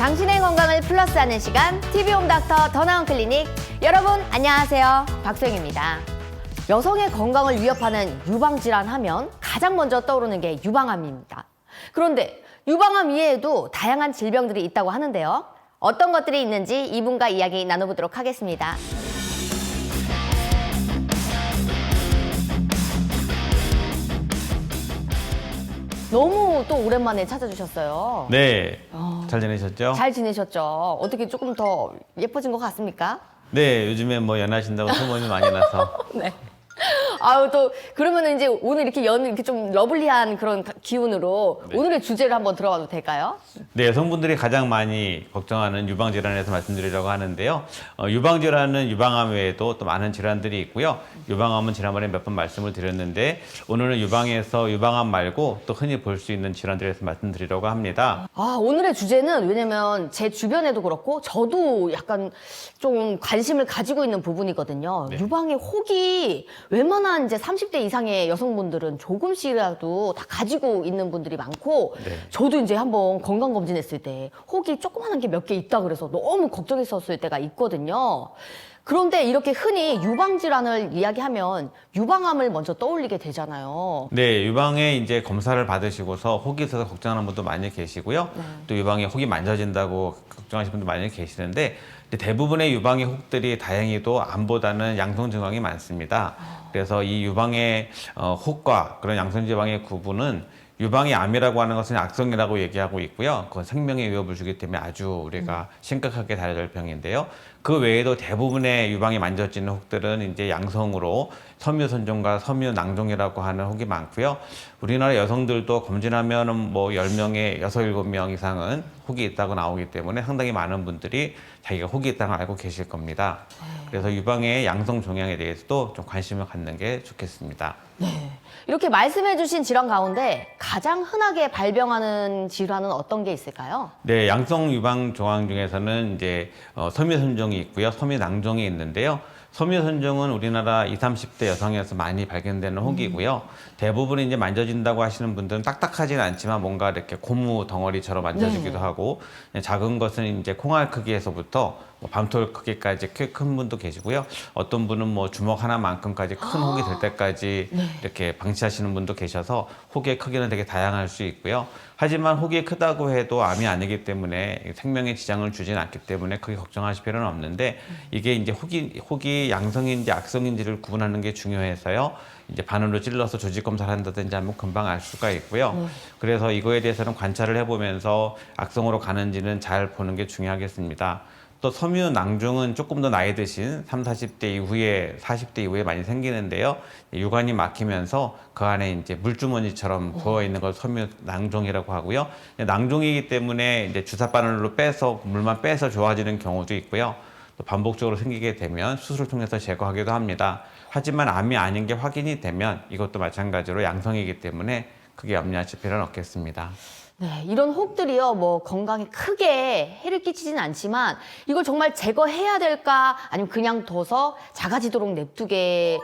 당신의 건강을 플러스하는 시간 TV 홈 닥터 더 나은 클리닉 여러분 안녕하세요 박소영입니다. 여성의 건강을 위협하는 유방 질환 하면 가장 먼저 떠오르는 게 유방암입니다. 그런데 유방암 이외에도 다양한 질병들이 있다고 하는데요. 어떤 것들이 있는지 이분과 이야기 나눠보도록 하겠습니다. 너무 또 오랜만에 찾아주셨어요. 네. 어. 잘 지내셨죠? 잘 지내셨죠? 어떻게 조금 더 예뻐진 것 같습니까? 네, 요즘에 뭐 연하신다고 소문이 많이 나서. 네. 아유 또 그러면 이제 오늘 이렇게 연 이렇게 좀 러블리한 그런 가- 기운으로 네. 오늘의 주제를 한번 들어가도 될까요? 네, 여성분들이 가장 많이 걱정하는 유방 질환에서 말씀드리려고 하는데요. 어, 유방 질환은 유방암 외에도 또 많은 질환들이 있고요. 유방암은 지난번에 몇 번 말씀을 드렸는데 오늘은 유방에서 유방암 말고 또 흔히 볼 수 있는 질환들에 대해서 말씀드리려고 합니다. 아 오늘의 주제는 왜냐면 제 주변에도 그렇고 저도 약간 좀 관심을 가지고 있는 부분이거든요. 네. 유방의 혹이 웬만한 이제 30대 이상의 여성분들은 조금씩이라도 다 가지고 있는 분들이 많고 네. 저도 이제 한번 건강 검진했을 때 혹이 조그만한 게 몇 개 있다 그래서 너무 걱정했었을 때가 있거든요. 그런데 이렇게 흔히 유방 질환을 이야기하면 유방암을 먼저 떠올리게 되잖아요. 네, 유방에 이제 검사를 받으시고서 혹이 있어서 걱정하는 분도 많이 계시고요. 또 유방에 혹이 만져진다고 걱정하시는 분도 많이 계시는데 대부분의 유방의 혹들이 다행히도 암보다는 양성 증황이 많습니다. 그래서 이 유방의 어, 혹과 그런 양성 질환의 구분은 유방의 암이라고 하는 것은 악성이라고 얘기하고 있고요. 그건 생명의 위협을 주기 때문에 아주 우리가 심각하게 다뤄야 될 병인데요. 그 외에도 대부분의 유방이 만져지는 혹들은 이제 양성으로 섬유 선종과 섬유 낭종이라고 하는 혹이 많고요. 우리나라 여성들도 검진하면은 뭐 10명에 6, 7명 이상은 혹이 있다고 나오기 때문에 상당히 많은 분들이 자기가 혹이 있다는 걸 알고 계실 겁니다. 그래서 유방의 양성 종양에 대해서도 좀 관심을 갖는 게 좋겠습니다. 네. 이렇게 말씀해주신 질환 가운데 가장 흔하게 발병하는 질환은 어떤 게 있을까요? 네, 양성 유방 종양 중에서는 이제 어, 섬유선종이 있고요, 섬유낭종이 있는데요. 섬유선종은 우리나라 20, 30대 여성에서 많이 발견되는 혹이고요. 대부분 이제 만져진다고 하시는 분들은 딱딱하지는 않지만 뭔가 이렇게 고무 덩어리처럼 만져지기도 네. 하고 작은 것은 이제 콩알 크기에서부터 뭐 밤톨 크기까지 꽤 큰 분도 계시고요. 어떤 분은 뭐 주먹 하나만큼까지 큰 혹이 될 때까지 이렇게 방치하시는 분도 계셔서 혹의 크기는 되게 다양할 수 있고요. 하지만 혹이 크다고 해도 암이 아니기 때문에 생명에 지장을 주진 않기 때문에 크게 걱정하실 필요는 없는데 이게 이제 혹이 혹이 양성인지 악성인지를 구분하는 게 중요해서요. 이제 바늘로 찔러서 조직 검사를 한다든지 하면 금방 알 수가 있고요. 그래서 이거에 대해서는 관찰을 해보면서 악성으로 가는지는 잘 보는 게 중요하겠습니다. 또 섬유 낭종은 조금 더 나이 드신 3, 40대 이후에 40대 이후에 많이 생기는데요. 유관이 막히면서 그 안에 이제 물주머니처럼 부어 있는 걸 섬유 낭종이라고 하고요. 낭종이기 때문에 이제 주사 바늘로 빼서 물만 빼서 좋아지는 경우도 있고요. 또 반복적으로 생기게 되면 수술을 통해서 제거하기도 합니다. 하지만 암이 아닌 게 확인이 되면 이것도 마찬가지로 양성이기 때문에 크게 염려하실 필요는 없겠습니다. 네, 이런 혹들이요, 뭐 건강에 크게 해를 끼치진 않지만 이걸 정말 제거해야 될까 아니면 그냥 둬서 작아지도록 냅두게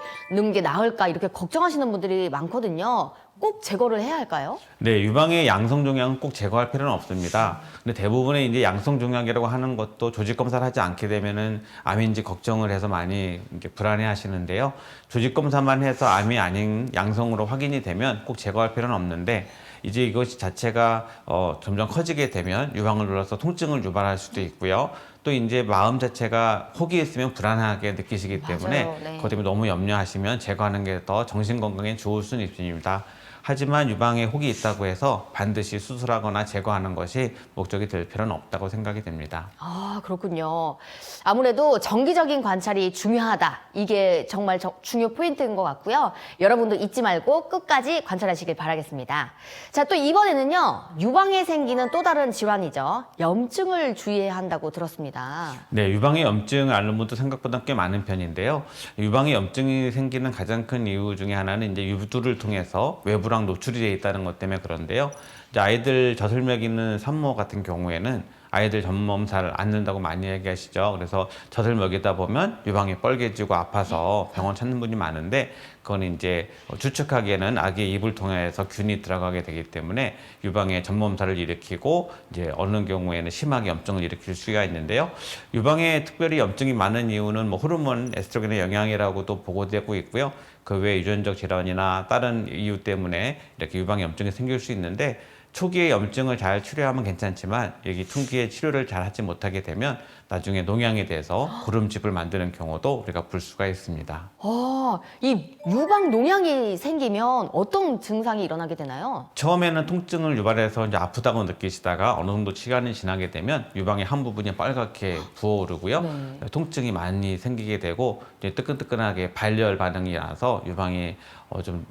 게 나을까 이렇게 걱정하시는 분들이 많거든요. 꼭 제거를 해야 할까요? 네, 유방의 양성 종양은 꼭 제거할 필요는 없습니다. 근데 대부분의 이제 양성 종양이라고 하는 것도 조직 검사를 하지 않게 되면은 암인지 걱정을 해서 많이 이제 불안해 하시는데요. 조직 검사만 해서 암이 아닌 양성으로 확인이 되면 꼭 제거할 필요는 없는데 이제 이것이 자체가 어, 점점 커지게 되면 유방을 눌러서 통증을 유발할 수도 있고요. 또 이제 마음 자체가 혹이 있으면 불안하게 느끼시기 맞아요. 때문에 네. 그것 때문에 너무 염려하시면 제거하는 게 더 정신 건강에 좋을 수는 있습니다. 하지만 유방에 혹이 있다고 해서 반드시 수술하거나 제거하는 것이 목적이 될 필요는 없다고 생각이 됩니다. 아, 그렇군요. 아무래도 정기적인 관찰이 중요하다. 이게 정말 저- 중요 포인트인 것 같고요. 여러분도 잊지 말고 끝까지 관찰하시길 바라겠습니다. 자, 또 이번에는요, 유방에 생기는 또 다른 질환이죠. 염증을 주의해야 한다고 들었습니다. 네, 유방의 염증을 앓는 분도 생각보다 꽤 많은 편인데요. 유방의 염증이 생기는 가장 큰 이유 중에 하나는 이제 유두를 통해서 외부랑 노출이 되어 있다는 것 때문에 그런데요. 이제 아이들 젖을 먹이는 산모 같은 경우에는 아이들 전몸살을 앓는다고 많이 얘기하시죠. 그래서 젖을 먹이다 보면 유방이 뻘개지고 아파서 병원 찾는 분이 많은데 그건 이제 추측하기에는 아기의 입을 통해서 균이 들어가게 되기 때문에 유방에 전몸살을 일으키고 이제 어느 경우에는 심하게 염증을 일으킬 수가 있는데요. 유방에 특별히 염증이 많은 이유는 뭐 호르몬 에스트로겐의 영향이라고도 보고되고 있고요. 그 외에 유전적 질환이나 다른 이유 때문에 이렇게 유방에 염증이 생길 수 있는데 초기에 염증을 잘 치료하면 괜찮지만 여기 trung 기에 치료를 잘 하지 못하게 되면 나중에 농양이 돼서 구름집을 만드는 경우도 우리가 볼 수가 있습니다. 아, 이 유방 농양이 생기면 어떤 증상이 일어나게 되나요? 처음에는 통증을 유발해서 이제 아프다고 느끼시다가 어느 정도 시간이 지나게 되면 유방의 한 부분이 빨갛게 부어오르고요. 네. 통증이 많이 생기게 되고 이제 뜨끈뜨끈하게 발열 반응이 나서 유방이 어, 좀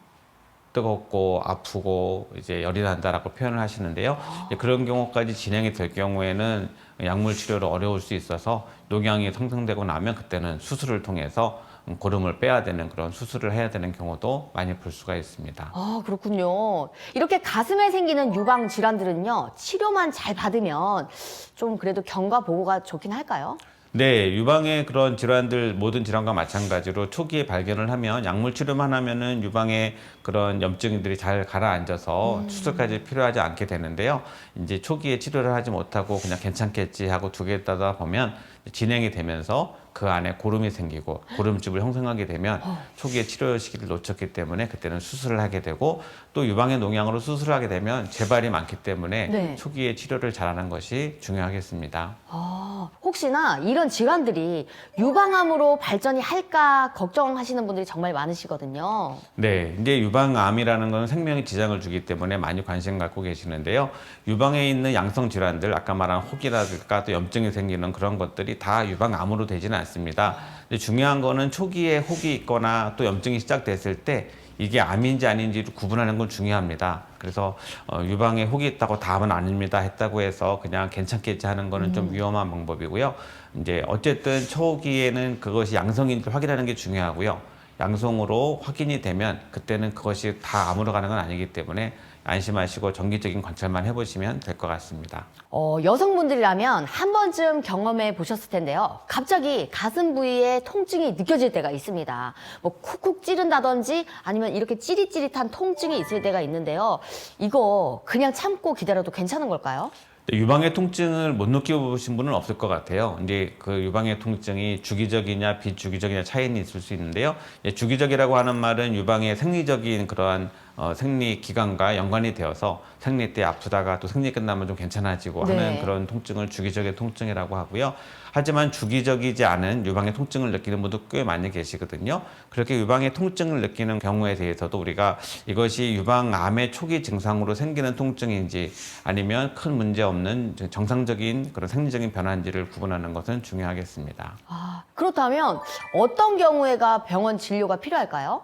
뜨겁고 아프고 이제 열이 난다라고 표현을 하시는데요. 그런 경우까지 진행이 될 경우에는 약물 치료를 어려울 수 있어서 농양이 상승되고 나면 그때는 수술을 통해서 고름을 빼야 되는 그런 수술을 해야 되는 경우도 많이 볼 수가 있습니다. 아, 그렇군요. 이렇게 가슴에 생기는 유방 질환들은요, 치료만 잘 받으면 좀 그래도 경과 보고가 좋긴 할까요? 네, 유방의 그런 질환들 모든 질환과 마찬가지로 초기에 발견을 하면 약물 치료만 하면은 유방의 그런 염증들이 잘 가라앉아서 수술까지 필요하지 않게 되는데요. 이제 초기에 치료를 하지 못하고 그냥 괜찮겠지 하고 두겠다다 보면 진행이 되면서 그 안에 고름이 생기고 고름집을 형성하게 되면 초기에 치료 시기를 놓쳤기 때문에 그때는 수술을 하게 되고 또 유방의 농양으로 수술을 하게 되면 재발이 많기 때문에 네. 초기에 치료를 잘하는 것이 중요하겠습니다. 아, 혹시나 이런 질환들이 유방암으로 발전이 할까 걱정하시는 분들이 정말 많으시거든요. 네, 이제 유방암이라는 것은 생명에 지장을 주기 때문에 많이 관심 갖고 계시는데요. 유방에 있는 양성 질환들, 아까 말한 혹이라든가 또 염증이 생기는 그런 것들이 다 유방암으로 되지는 않습니다. 근데 중요한 거는 초기에 혹이 있거나 또 염증이 시작됐을 때 이게 암인지 아닌지를 구분하는 건 중요합니다. 그래서 어, 유방에 혹이 있다고 다음은 아닙니다 했다고 해서 그냥 괜찮겠지 하는 거는 좀 위험한 방법이고요. 이제 어쨌든 초기에는 그것이 양성인지 확인하는 게 중요하고요. 양성으로 확인이 되면 그때는 그것이 다 암으로 가는 건 아니기 때문에 안심하시고 정기적인 관찰만 해보시면 될 것 같습니다. 어, 여성분들이라면 한 번쯤 경험해 보셨을 텐데요. 갑자기 가슴 부위에 통증이 느껴질 때가 있습니다. 뭐 쿡쿡 찌른다든지 아니면 이렇게 찌릿찌릿한 통증이 있을 때가 있는데요. 이거 그냥 참고 기다려도 괜찮은 걸까요? 네, 유방의 통증을 못 느껴보신 분은 없을 것 같아요. 이제 그 유방의 통증이 주기적이냐 비주기적이냐 차이는 있을 수 있는데요. 주기적이라고 하는 말은 유방의 생리적인 그러한 어, 생리 기간과 연관이 되어서 생리 때 아프다가 또 생리 끝나면 좀 괜찮아지고 네. 하는 그런 통증을 주기적인 통증이라고 하고요. 하지만 주기적이지 않은 유방의 통증을 느끼는 분도 꽤 많이 계시거든요. 그렇게 유방의 통증을 느끼는 경우에 대해서도 우리가 이것이 유방암의 초기 증상으로 생기는 통증인지 아니면 큰 문제 없는 정상적인 그런 생리적인 변화인지를 구분하는 것은 중요하겠습니다. 아, 그렇다면 어떤 경우에가 병원 진료가 필요할까요?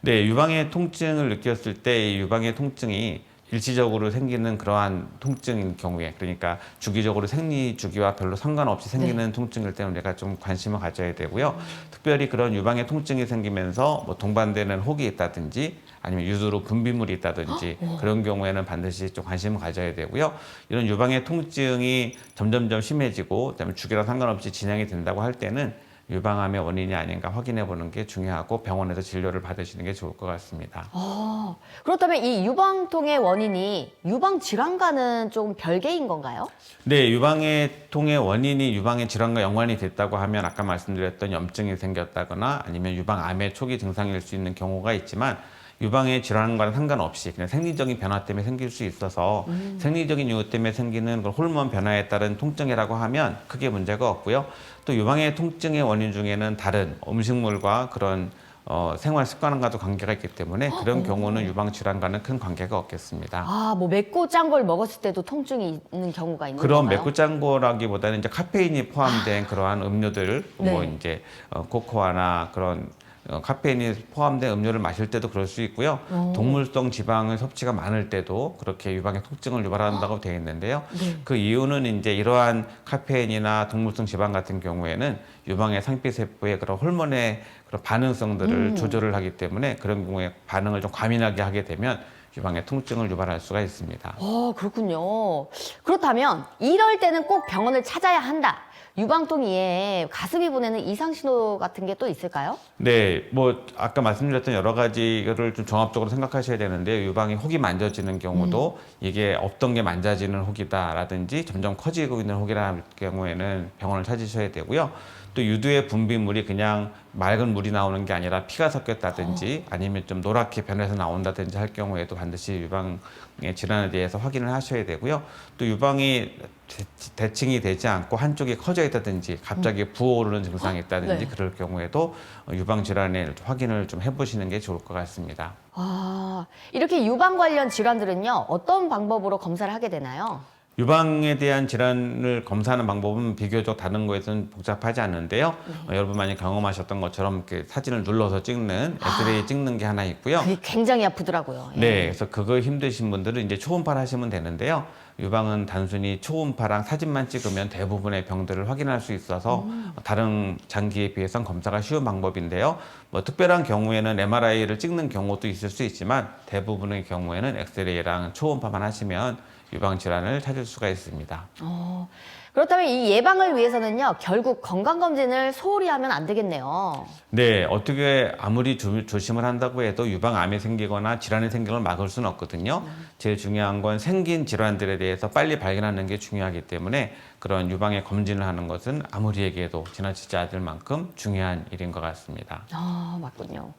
네, 유방의 통증을 느꼈을 때이 유방의 통증이 일시적으로 생기는 그러한 통증인 경우에 그러니까 주기적으로 생리 주기와 별로 상관없이 생기는 통증일 때는 우리가 좀 관심을 가져야 되고요. 특별히 그런 유방의 통증이 생기면서 뭐 동반되는 혹이 있다든지 아니면 유두로 분비물이 있다든지 그런 경우에는 반드시 좀 관심을 가져야 되고요. 이런 유방의 통증이 점점점 심해지고 그다음에 주기랑 상관없이 진행이 된다고 할 때는 유방암의 원인이 아닌가 확인해 보는 게 중요하고 병원에서 진료를 받으시는 게 좋을 것 같습니다. 아, 그렇다면 이 유방통의 원인이 유방 질환과는 좀 별개인 건가요? 네, 유방의 통의 원인이 유방의 질환과 연관이 됐다고 하면 아까 말씀드렸던 염증이 생겼다거나 아니면 유방암의 초기 증상일 수 있는 경우가 있지만 유방의 질환과는 상관없이 그냥 생리적인 변화 때문에 생길 수 있어서 생리적인 이유 때문에 생기는 그런 호르몬 변화에 따른 통증이라고 하면 크게 문제가 없고요. 또 유방의 통증의 원인 중에는 다른 음식물과 그런 어, 생활 습관과도 관계가 있기 때문에 그런 경우는 유방 질환과는 큰 관계가 없겠습니다. 아, 뭐 맵고 짠 걸 먹었을 때도 통증이 있는 경우가 있는 그런 건가요? 맵고 짠 거라기보다는 이제 카페인이 포함된 그러한 음료들, 뭐 네. 이제 어, 코코아나 그런 어, 카페인이 포함된 음료를 마실 때도 그럴 수 있고요. 오. 동물성 지방의 섭취가 많을 때도 그렇게 유방의 통증을 유발한다고 되어 있는데요. 네. 그 이유는 이제 이러한 카페인이나 동물성 지방 같은 경우에는 유방의 상피 세포의 그런 호르몬의 그런 반응성들을 음. 조절을 하기 때문에 그런 경우에 반응을 좀 과민하게 하게 되면 유방의 통증을 유발할 수가 있습니다. 어, 그렇군요. 그렇다면 이럴 때는 꼭 병원을 찾아야 한다. 유방통 이외에 가슴이 보내는 이상 신호 같은 게 또 있을까요? 네, 뭐 아까 말씀드렸던 여러 가지를 좀 종합적으로 생각하셔야 되는데 유방이 혹이 만져지는 경우도 이게 없던 게 만져지는 혹이다라든지 점점 커지고 있는 혹이라는 경우에는 병원을 찾으셔야 되고요. 또 유두의 분비물이 그냥 맑은 물이 나오는 게 아니라 피가 섞였다든지 아니면 좀 노랗게 변해서 나온다든지 할 경우에도 반드시 유방의 질환에 대해서 확인을 하셔야 되고요. 또 유방이 대- 대칭이 되지 않고 한쪽이 커져 있다든지 갑자기 부어오르는 증상이 있다든지 네. 그럴 경우에도 유방 질환의 확인을 좀 해보시는 게 좋을 것 같습니다. 아, 이렇게 유방 관련 질환들은요, 어떤 방법으로 검사를 하게 되나요? 유방에 대한 질환을 검사하는 방법은 비교적 다른 거에서는 복잡하지 않는데요. 어, 여러분 많이 경험하셨던 것처럼 이렇게 사진을 눌러서 찍는 엑스레이 찍는 게 하나 있고요. 그게 굉장히 아프더라고요. 예. 네, 그래서 그거 힘드신 분들은 이제 초음파를 하시면 되는데요. 유방은 단순히 초음파랑 사진만 찍으면 대부분의 병들을 확인할 수 있어서 다른 장기에 비해선 검사가 쉬운 방법인데요. 뭐 특별한 경우에는 MRI를 찍는 경우도 있을 수 있지만 대부분의 경우에는 엑스레이랑 초음파만 하시면 유방 질환을 찾을 수가 있습니다. 어, 그렇다면 이 예방을 위해서는요, 결국 건강 검진을 소홀히 하면 안 되겠네요. 네, 어떻게 아무리 조, 조심을 한다고 해도 유방암이 생기거나 질환이 생기는 걸 막을 수는 없거든요. 제일 중요한 건 생긴 질환들에 대해서 빨리 발견하는 게 중요하기 때문에 그런 유방의 검진을 하는 것은 아무리 얘기해도 지나치지 않을 만큼 중요한 일인 것 같습니다. 아, 맞군요.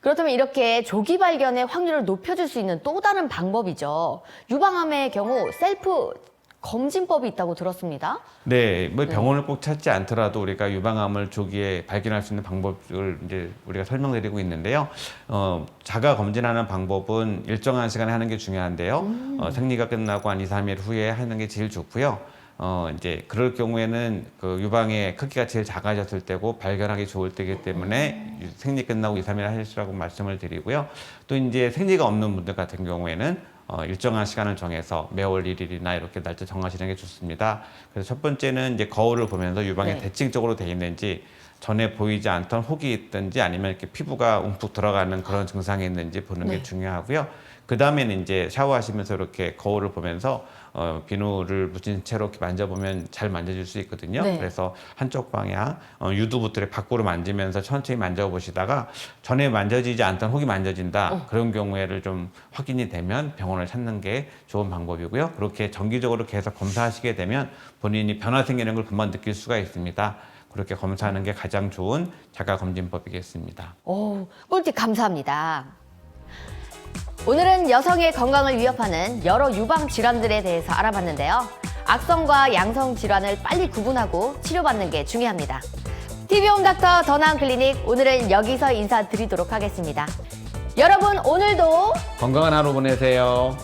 그렇다면 이렇게 조기 발견의 확률을 높여줄 수 있는 또 다른 방법이죠. 유방암의 경우 셀프 검진법이 있다고 들었습니다. 네, 뭐 병원을 꼭 찾지 않더라도 우리가 유방암을 조기에 발견할 수 있는 방법을 이제 우리가 설명드리고 있는데요. 어, 자가 검진하는 방법은 일정한 시간에 하는 게 중요한데요. 어, 생리가 끝나고 한 2, 3일 후에 하는 게 제일 좋고요. 어, 이제 그럴 경우에는 그 유방의 크기가 제일 작아졌을 때고 발견하기 좋을 때이기 때문에 유- 생리 끝나고 2, 3일 하시라고 말씀을 드리고요. 또 이제 생리가 없는 분들 같은 경우에는 어, 일정한 시간을 정해서 매월 1일이나 이렇게 날짜 정하시는 게 좋습니다. 그래서 첫 번째는 이제 거울을 보면서 유방이 네. 대칭적으로 돼 있는지 전에 보이지 않던 혹이 있든지 아니면 이렇게 피부가 움푹 들어가는 그런 증상이 있는지 보는 네. 게 중요하고요. 그 다음에는 이제 샤워하시면서 이렇게 거울을 보면서 어, 비누를 묻힌 채로 이렇게 만져보면 잘 만져질 수 있거든요. 네. 그래서 한쪽 방향 어, 이렇게 밖으로 만지면서 천천히 만져보시다가 전에 만져지지 않던 혹이 만져진다 어. 그런 경우에를 좀 확인이 되면 병원을 찾는 게 좋은 방법이고요. 그렇게 정기적으로 계속 검사하시게 되면 본인이 변화 생기는 걸 금방 느낄 수가 있습니다. 그렇게 검사하는 게 가장 좋은 자가 검진법이겠습니다. 오, 꿀팁 감사합니다. 오늘은 여성의 건강을 위협하는 여러 유방 질환들에 대해서 알아봤는데요. 악성과 양성 질환을 빨리 구분하고 치료받는 게 중요합니다. TV홈 닥터 더 나은 클리닉 오늘은 여기서 인사드리도록 하겠습니다. 여러분 오늘도 건강한 하루 보내세요.